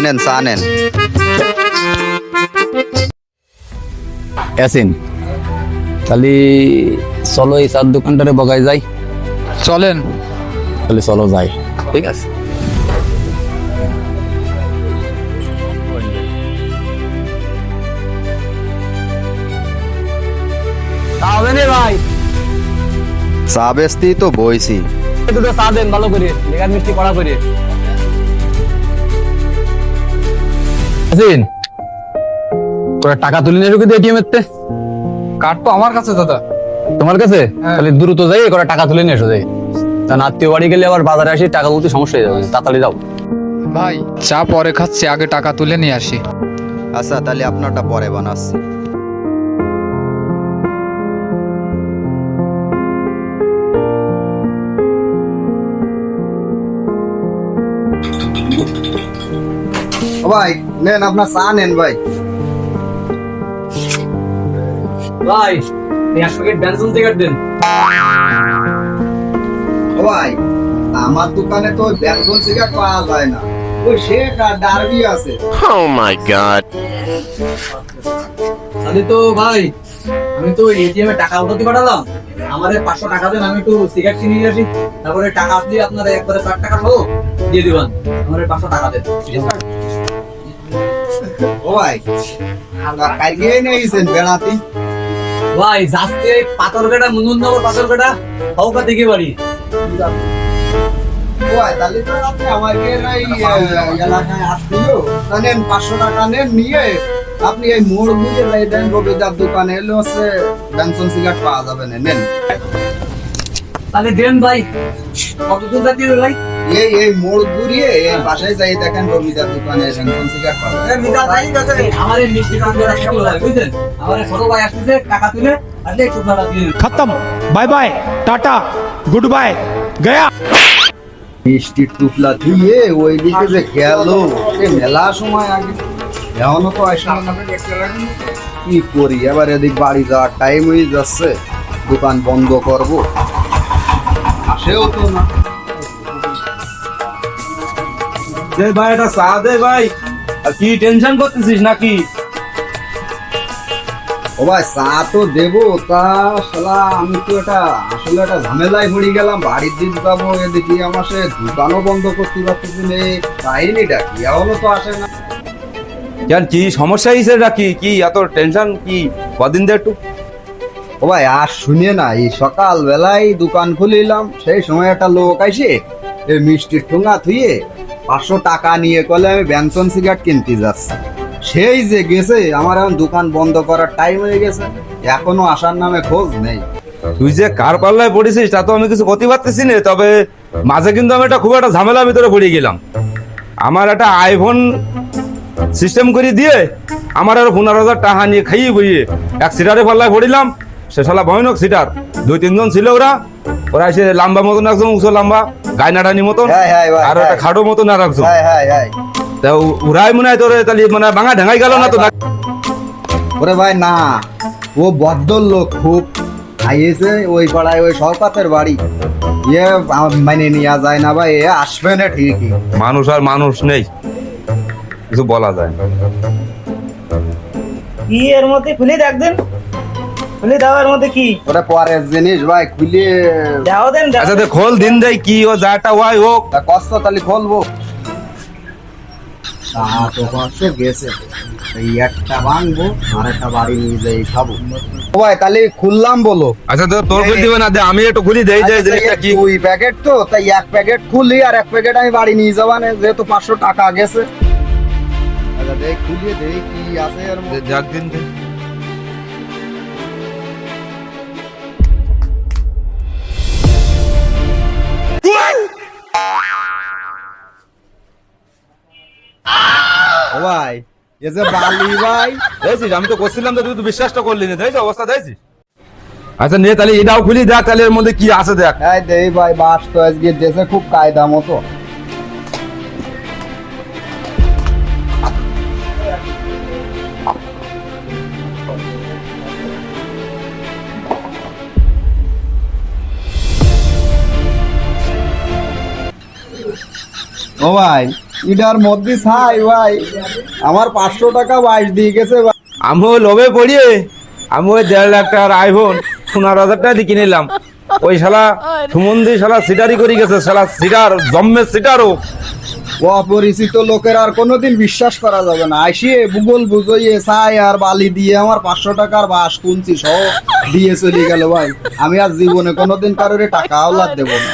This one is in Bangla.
এনেন চা নেন অ্যাসিন তাহলে চলো এই চার দোকানটারে বগাই যাই চলেন তাহলে চলো যাই ঠিক আছে। তাহলে নে ভাই চা বেচতি তো বইছি একটু চা দেন ভালো করে মিষ্টি কড়া করে আসিন তোরা টাকা তুলে নিয়ে ঢুকে এটিএম এর তে। কার্ড তো আমার কাছে দাদা। তোমার কাছে? হ্যাঁ। তাহলে দ্রুত যাই করে টাকা তুলে নিয়ে এসো যাই। কারণ আত্মীয় বাড়ি গেলে আবার বাজারে আসি টাকা তুলতে সমস্যা হয়ে যাবে তাড়াতাড়ি যাও। ভাই চা পরে খাচ্ছি আগে টাকা তুলে নিয়ে আসি। আচ্ছা তাহলে আপনারটা পরে বানাচ্ছি। ভাই নেন আপনার চা নেন ভাই। ভাই এক প্যাকেট বেনসন সিগারেট দেন। ভাই আমার দোকানে তো ব্যাকজন সিগারেট পাওয়া যায় না। ওই শেখ আর ডারবি আছে। Oh my god. তাহলে তো ভাই আমি তো এটিএম এ টাকা উঠাতে পাঠালাম। আমাদের পাঁচশো টাকা দেন আমি একটু সিগারেট কিনে নিয়ে আসি। তারপরে টাকা আপনি আপনার একবারে ষাট টাকা সহ দিয়ে দিবেন। আমাদের পাঁচশো টাকা দেন। ও ভাই কালকে নিয়েছেন বেড়াতে? ভাই যাচ্ছে এই পাথরঘাটা মুন্দনগর পাথরঘাটা হৌকা থেকে বাড়ি। ভাই তাহলে তো আপনি আমাকে এলাকায় আসছিল। নেন পাঁচশো টাকা নেন নিয়ে আপনি এই মোড় বুঝে যাই দেন ববিদার দোকানে এলো আছে ব্যানসন সিগার পাওয়া যাবে না নেন। তাহলে দেন ভাই কত দিন যা দিয়ে ভাই? এই এই মোড় ঘুরিয়ে এই বাসায় যাই দেখেন রবিদার দোকানে ব্যানসন সিগার পাওয়া যাবে। রবিদার ভাই কথা আমার এই মিষ্টি দাম ধরে রাখা বুঝলেন? আমার ছোট ভাই আসছে টাকা তুলে আজকে একটু টাকা দিয়ে খতম। Bye bye tata good bye Gaya. মিষ্টি টুপলা দিয়ে ওই দিকে যে গেল মেলা সময় আগে এখনও তো কি করি? এবার এদিক বাড়ি যাওয়ার টাইম হয়ে যাচ্ছে। দোকান বন্ধ করব। আসেও তো না। ভাই এটা চা দে ভাই। আর কি টেনশন করতেছিস নাকি? ও ভাই, চা তো দেবো। তা শালা, আমি তো এটা আসলে একটা ঝামেলায় পড়ে গেলাম। বাড়ির দিক যাব, এদিকে আমার সে দোকানও বন্ধ করতে পারতেছি না। কাহিনিটা কি এখনও তো আসে না। কেন কি সমস্যা হয়েছে নাকি? কি এত টেনশন কি কদিন দে একটু? ও ভাই আর শুনে না এই সকাল বেলায় দোকান খুলিলাম সেই সময় একটা লোক আইসে এই মিষ্টির ঠোঙা থুয়ে পাঁচশো টাকা নিয়ে কলে আমি ব্যঞ্জন সিগারেট কিনতে যাচ্ছি। সেই যে গেছে আমার এখন দোকান বন্ধ করার টাইম হয়ে গেছে এখনও আসার নামে খোঁজ নেই। তুই যে কার পাল্লায় পড়েছিস তা তো আমি কিছু করতে পারতেছি না তবে মাঝে কিন্তু আমি একটা খুব একটা ঝামেলার ভিতরে পড়ে গেলাম। আমার একটা আইফোন সিস্টেম করে দিয়ে আমার আরও পনেরো হাজার টাকা নিয়ে খাইয়ে বইয়ে। এক সিটারে পাল্লায় পড়িলাম সে শালা ভয়ানক সিটার। দুই তিনজন ছিল ওরা। ওরা এসে লম্বা মতন একজন উঁচু লম্বা গায়নাডানি মতন আর একটা। খাটো মতন আর একজন। তা ওরাই মনে হয় তোর তাহলে মানে ভাঙা ঢাঙাই গেল না তো ওরে ভাই না। ও বদ্ধর লোক খুব আইয়েছে ওই পাড়ায় ওই সরকাতের বাড়ি। ইয়ে মানে নেওয়া যায় না ভাই এ আসবে না ঠিকই। মানুষ আর মানুষ নেই। কিছু বলা যায় কি এর মধ্যে? খুলে দেখবেন খুলে দাও এর মধ্যে কি? ওরে পরের জিনিস ভাই খুলে দাও দেন আচ্ছা তো খোল দিন দেয় কি ও যাটা ওয়াই হোক। তা কষ্ট তাহলে খোলবো। তা তো কষ্ট গেছে। এই একটা ভাঙবো আর একটা বাড়ি নিয়ে যাই খাব। ও ভাই তাহলে খুললাম বলো। আচ্ছা তো তোর খুল দিবে না দে আমি একটু খুলি দেই যে আচ্ছা, জিনিসটা কি ওই প্যাকেট তো তাই এক প্যাকেট খুলি আর এক প্যাকেট আমি বাড়ি নিয়ে যাব না যেহেতু পাঁচশো টাকা গেছে। আচ্ছা দেখ খুলিয়ে দেই কি আছে এর যাক দিন দে। ভাই এ যে বালি ভাই। দেখছিস আমি তো করছিলাম তো তুই তো বিশ্বাসটা করলি না দেখছিস অবস্থা দেখছিস? আচ্ছা নে তাহলে এটাও খুলি দেখ তাহলে এর মধ্যে কি আছে দেখ। এই দেই ভাই বাস তো আজকে দেশে খুব কায়দা মতো। ও ভাই ইটার মধ্যে ছাই ভাই। আমার পাঁচশো টাকা বাইশ দিয়ে গেছে আমি লোভে পড়িয়ে আমি ওই দেড় লাখ টাকার আইফোন পনেরো হাজার টাকা দিয়ে কিনে নিলাম। ওই শালা সুমন্দি শালা সিটারি করে গেছে শালা সিটার জম্মে সিটারও। অপরিচিত লোকের আর কোনোদিন বিশ্বাস করা যাবে না। আসিয়ে ভূগোল বুঝইয়ে ছাই আর বালি দিয়ে আমার পাঁচশো টাকার বাস কুঞ্চি সহ দিয়ে চলে গেল ভাই। আমি আর জীবনে কোনোদিন কারোর টাকা আওলাদ দেবো না।